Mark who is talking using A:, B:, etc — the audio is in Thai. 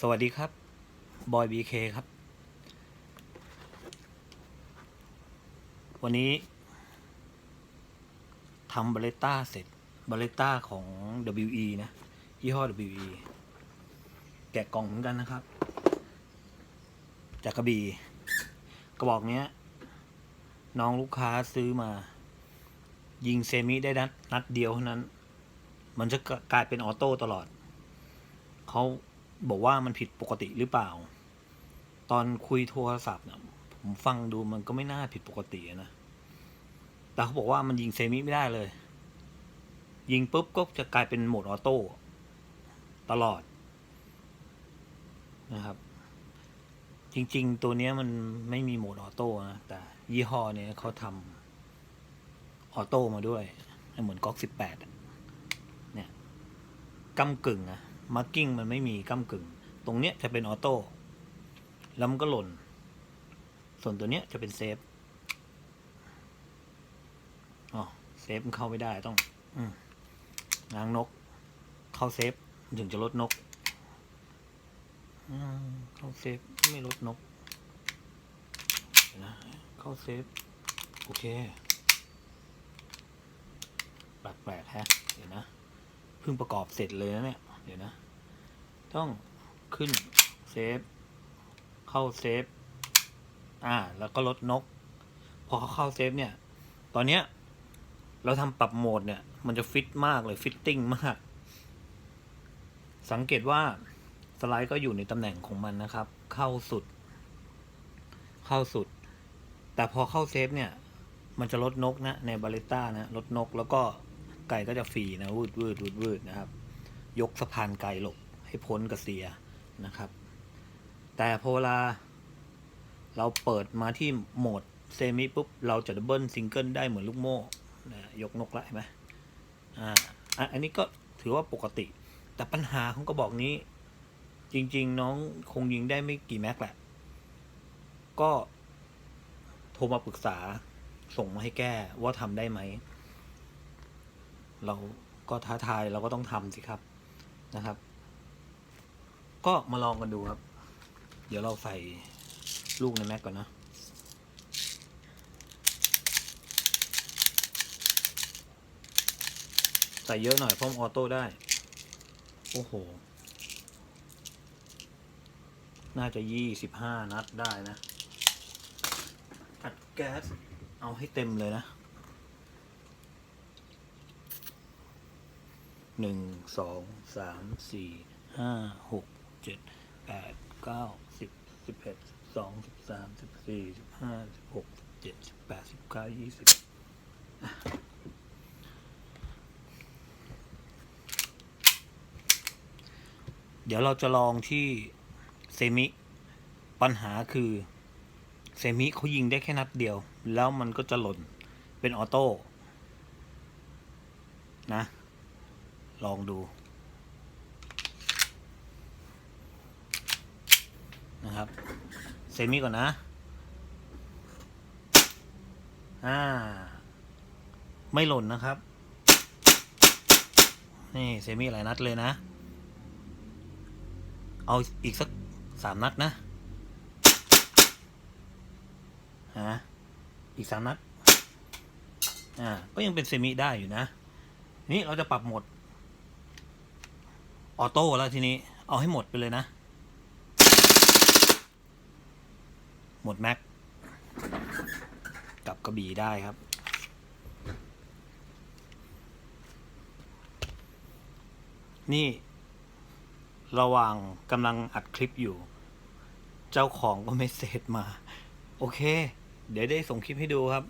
A: สวัสดีครับ บอยบีเคครับ วันนี้ทำบาเลต้าเสร็จบาเลต้าของ WE นะ ยี่ห้อ WE แกะกล่องเหมือนกันนะครับ จากกระบี่กระบอกเนี้ย น้องลูกค้าซื้อมา ยิงเซมิได้นัดนัดเดียวเท่านั้น มันจะกลายเป็นออโต้ตลอด เขา บอกว่ามันผิดปกติหรือเปล่า ตอนคุยโทรศัพท์เนี่ยผมฟังดูมันก็ไม่น่าผิดปกตินะ แต่เขาบอกว่ามันยิงเซมิไม่ได้เลย ยิงปุ๊บก็จะกลายเป็นโหมดออโต้ตลอดนะครับ จริง ๆ ตัวนี้มันไม่มีโหมดออโต้นะ แต่ยี่ห้อเนี้ยเขาทำออโต้มาด้วย เหมือนก๊อกสิบแปดเนี่ยกำกึ่งอะ มาร์กิ้งมันไม่มีกำกึ่ง ตรงเนี้ยจะเป็นออโต้ แล้วมันก็หล่น ส่วนตัวเนี้ยจะเป็นเซฟ อ๋อ เซฟมันเข้าไม่ได้ต้ององ้างนก เข้าเซฟ ถึงจะลดนก เข้าเซฟ ไม่ลดนกเดี๋ยวนะเข้าเซฟ โอเค แปลกๆฮะ เดี๋ยวนะ เพิ่งประกอบเสร็จเลยนะเนี่ย เดี๋ยวนะ ต้องขึ้นเซฟ เข้าเซฟ อ่า แล้วก็ลดนก พอเขาเข้าเซฟเนี่ย ตอนเนี้ย เราทำปรับโหมดเนี่ย มันจะฟิตมากเลย ฟิตติ้งมาก สังเกตว่าสไลด์ก็อยู่ในตำแหน่งของมันนะครับ เข้าสุด เข้าสุด แต่พอเข้าเซฟเนี่ย มันจะลดนกนะ ในบาเลต้านะ ลดนกแล้วก็ไก่ก็จะฟีนะวืดวืดวืดวืดนะครับ ยกสะพานไก่หลบให้พ้นกระเสียนะครับ แต่พอเวลาเราเปิดมาที่โหมดเซมิปุ๊บ เราจะดับเบิลซิงเกิลได้เหมือนลูกโม่นะยกนกละเห็นไหมอ่าอันนี้ก็ถือว่าปกติ แต่ปัญหาของกระบอกนี้ จริง ๆ น้องคงยิงได้ไม่กี่แม็กแหละ ก็โทรมาปรึกษาส่งมาให้แก้ว่าทำได้ไหม เราก็ท้าทายเราก็ต้องทำสิครับ นะครับ ก็มาลองกันดูครับ เดี๋ยวเราใส่ลูกในแม็กก่อนนะใส่เยอะหน่อยเพราะมันออโต้ได้ โอ้โห น่าจะยี่สิบห้านัดได้นะ อัดแก๊ส เอาให้เต็มเลยนะ หนึ่งสองสามสี่ห้าหกเจ็ดแปดเก้าสิบสิบเอ็ดสิบสองสิบสามสิบสี่สิบห้าสิบหกสิบเจ็ดสิบแปดสิบเก้ายี่สิบเดี๋ยวเราจะลองที่เซมิ ปัญหาคือ เซมิเขายิงได้แค่นัดเดียว แล้วมันก็จะหล่นเป็นออโต้นะ ลองดูนะครับเซมิก่อนนะอ่าไม่หล่นนะครับ นี่เซมิหลายนัดเลยนะ เอาอีกสักสามนัดนะฮะอีกสามนัดอ่าก็ยังเป็นเซมิได้อยู่นะ นี่เราจะปรับหมด ออโต้แล้วทีนี้ เอาให้หมดไปเลยนะ หมดแม็กกับกระบี่ได้ครับนี่ ระหว่างกำลังอัดคลิปอยู่ เจ้าของก็ไม่เสร็จมา โอเค เดี๋ยวได้ส่งคลิปให้ดูครับ